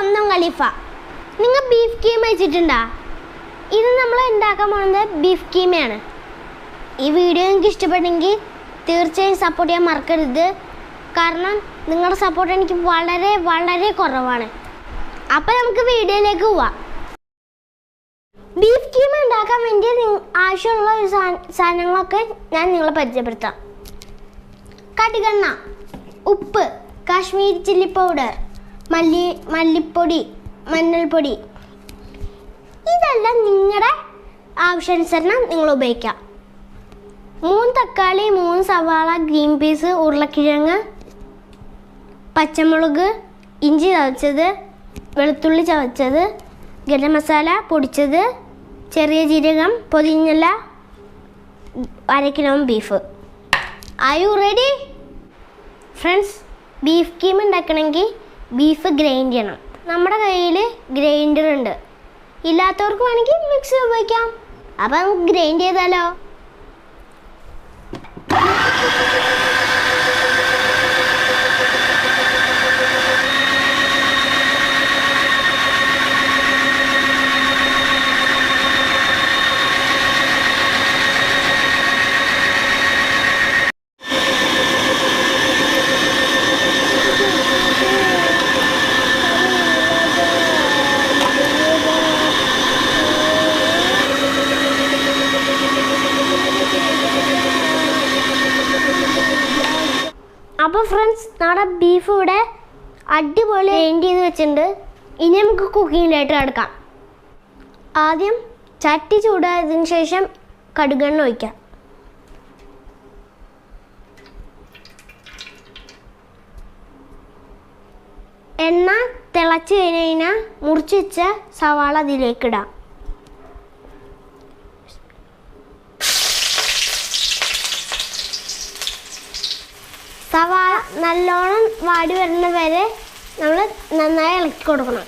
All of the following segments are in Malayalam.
സ്വന്തം ഖലീഫ. നിങ്ങൾ ബീഫ് കീമ വെച്ചിട്ടുണ്ടോ ഇത് നമ്മൾ ഉണ്ടാക്കാൻ പോകുന്നത് ബീഫ് കീമയാണ് ഈ വീഡിയോ നിങ്ങൾക്ക് ഇഷ്ടപ്പെട്ടെങ്കിൽ തീർച്ചയായും സപ്പോർട്ട് ചെയ്യാൻ മറക്കരുത്. കാരണം നിങ്ങളുടെ സപ്പോർട്ട് എനിക്ക് വളരെ വളരെ കുറവാണ്. അപ്പോൾ നമുക്ക് വീഡിയോയിലേക്ക് പോവാം. ബീഫ് കീമ ഉണ്ടാക്കാൻ വേണ്ടി ആവശ്യമുള്ള ഒരു സാധനങ്ങളൊക്കെ ഞാൻ നിങ്ങളെ പരിചയപ്പെടുത്താം. കടുകെണ്ണ ഉപ്പ് കാശ്മീരി ചില്ലി പൗഡർ മല്ലി മല്ലിപ്പൊടി മഞ്ഞൾപ്പൊടി. ഇതെല്ലാം നിങ്ങളുടെ ആവശ്യാനുസരണം നിങ്ങൾ ഉപയോഗിക്കാം. മൂന്ന് തക്കാളി മൂന്ന് സവാള ഗ്രീൻ പീസ് ഉരുളക്കിഴങ്ങ് പച്ചമുളക് ഇഞ്ചി ചതച്ചത് വെളുത്തുള്ളി ചതച്ചത് ഗരം മസാല പൊടിച്ചത് ചെറിയ ജീരകം പൊതിഞ്ഞല അര kilo beef. Are you ready friends beef keema ഉണ്ടാക്കണമെങ്കിൽ ബീഫ് ഗ്രൈൻഡ് ചെയ്യണം. നമ്മുടെ കയ്യിൽ ഗ്രൈൻഡർ ഉണ്ട്. ഇല്ലാത്തവർക്ക് വേണമെങ്കിൽ മിക്സി ഉപയോഗിക്കാം. അപ്പം ഗ്രൈൻഡ് ചെയ്താലോ? അപ്പോൾ ഫ്രണ്ട്സ് നമ്മുടെ ബീഫ് ഇവിടെ അടിപൊളി ഗ്രൈൻഡ് ചെയ്ത് വെച്ചിട്ടുണ്ട്. ഇനി നമുക്ക് കുക്കിങ്ങിലായിട്ട് കിടക്കാം ആദ്യം ചട്ടി ചൂടായതിനു ശേഷം കടുകെണ്ണ ഒഴിക്കാം. എണ്ണ തിളച്ച് കഴിഞ്ഞ് കഴിഞ്ഞാൽ മുറിച്ച് വെച്ച സവാള അതിലേക്ക് ഇടാം സവാള നല്ലോണം വാടി വരുന്ന വരെ നമ്മൾ നന്നായി ഇളക്കി കൊടുക്കണം.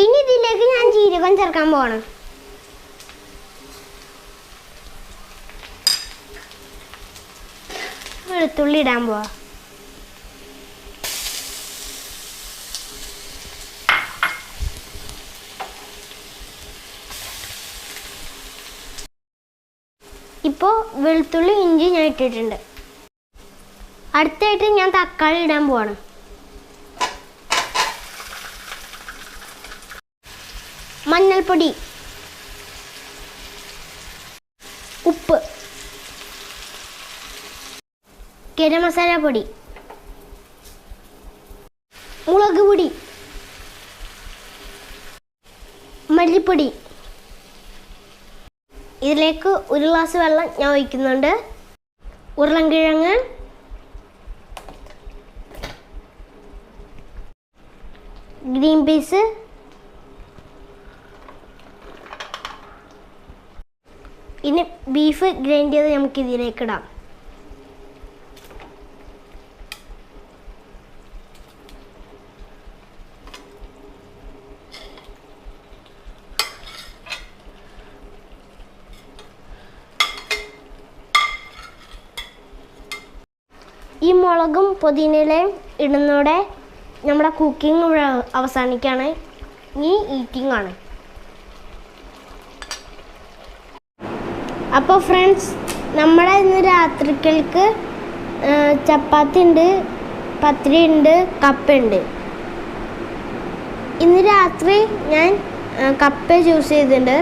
ഇനി ഇതിലേക്ക് ഞാൻ ജീരകം ചേർക്കാൻ പോകണം വെളുത്തുള്ളി ഇടാൻ പോവാ. ഇപ്പോൾ വെളുത്തുള്ളി ഇഞ്ചി ഞാൻ ഇട്ടിട്ടുണ്ട്. അടുത്തായിട്ട് ഞാൻ തക്കാളി ഇടാൻ പോവാണ്. മഞ്ഞൾപ്പൊടി. ഉപ്പ്. ഗരം മസാല പൊടി. മുളക് പൊടി. മല്ലിപ്പൊടി. ഇതിലേക്ക് ഒരു ഗ്ലാസ് വെള്ളം ഞാൻ ഒഴിക്കുന്നുണ്ട്. ഉരുളൻകിഴങ്ങ്. ഗ്രീൻ പീസ് ഇനി ബീഫ് ഗ്രൈൻഡ് ചെയ്ത് നമുക്ക് ഇതിലേക്ക് ഇടാം ഈ മുളകും പുതിനയിലയും ഇടുന്നതോടെ നമ്മുടെ കുക്കിംഗ് അവസാനിക്കുകയാണ്. ഈ ഈറ്റിംഗ് ആണ്. അപ്പോൾ ഫ്രണ്ട്സ് നമ്മുടെ ഇന്ന് രാത്രിക്കൽക്ക് ചപ്പാത്തി ഉണ്ട് പത്തിരി ഉണ്ട് കപ്പ ഉണ്ട്. ഇന്ന് രാത്രി ഞാൻ കപ്പ ചൂസ് ചെയ്തിട്ടുണ്ട്.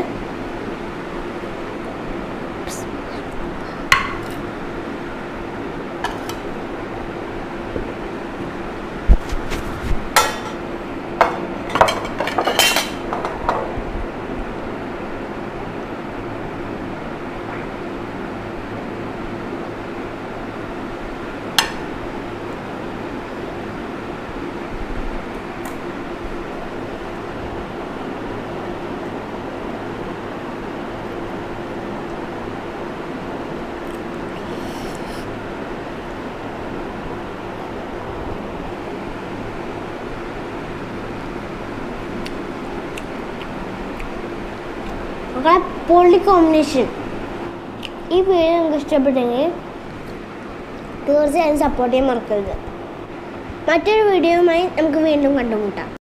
മക്കളെ പൊള്ളി കോമ്പിനേഷൻ ഈ വീഡിയോ നിങ്ങൾക്ക് ഇഷ്ടപ്പെട്ടെങ്കിൽ തീർച്ചയായും സപ്പോർട്ട് ചെയ്യാൻ മറക്കരുത്. മറ്റൊരു വീഡിയോയുമായി നമുക്ക് വീണ്ടും കണ്ടുമുട്ടാം.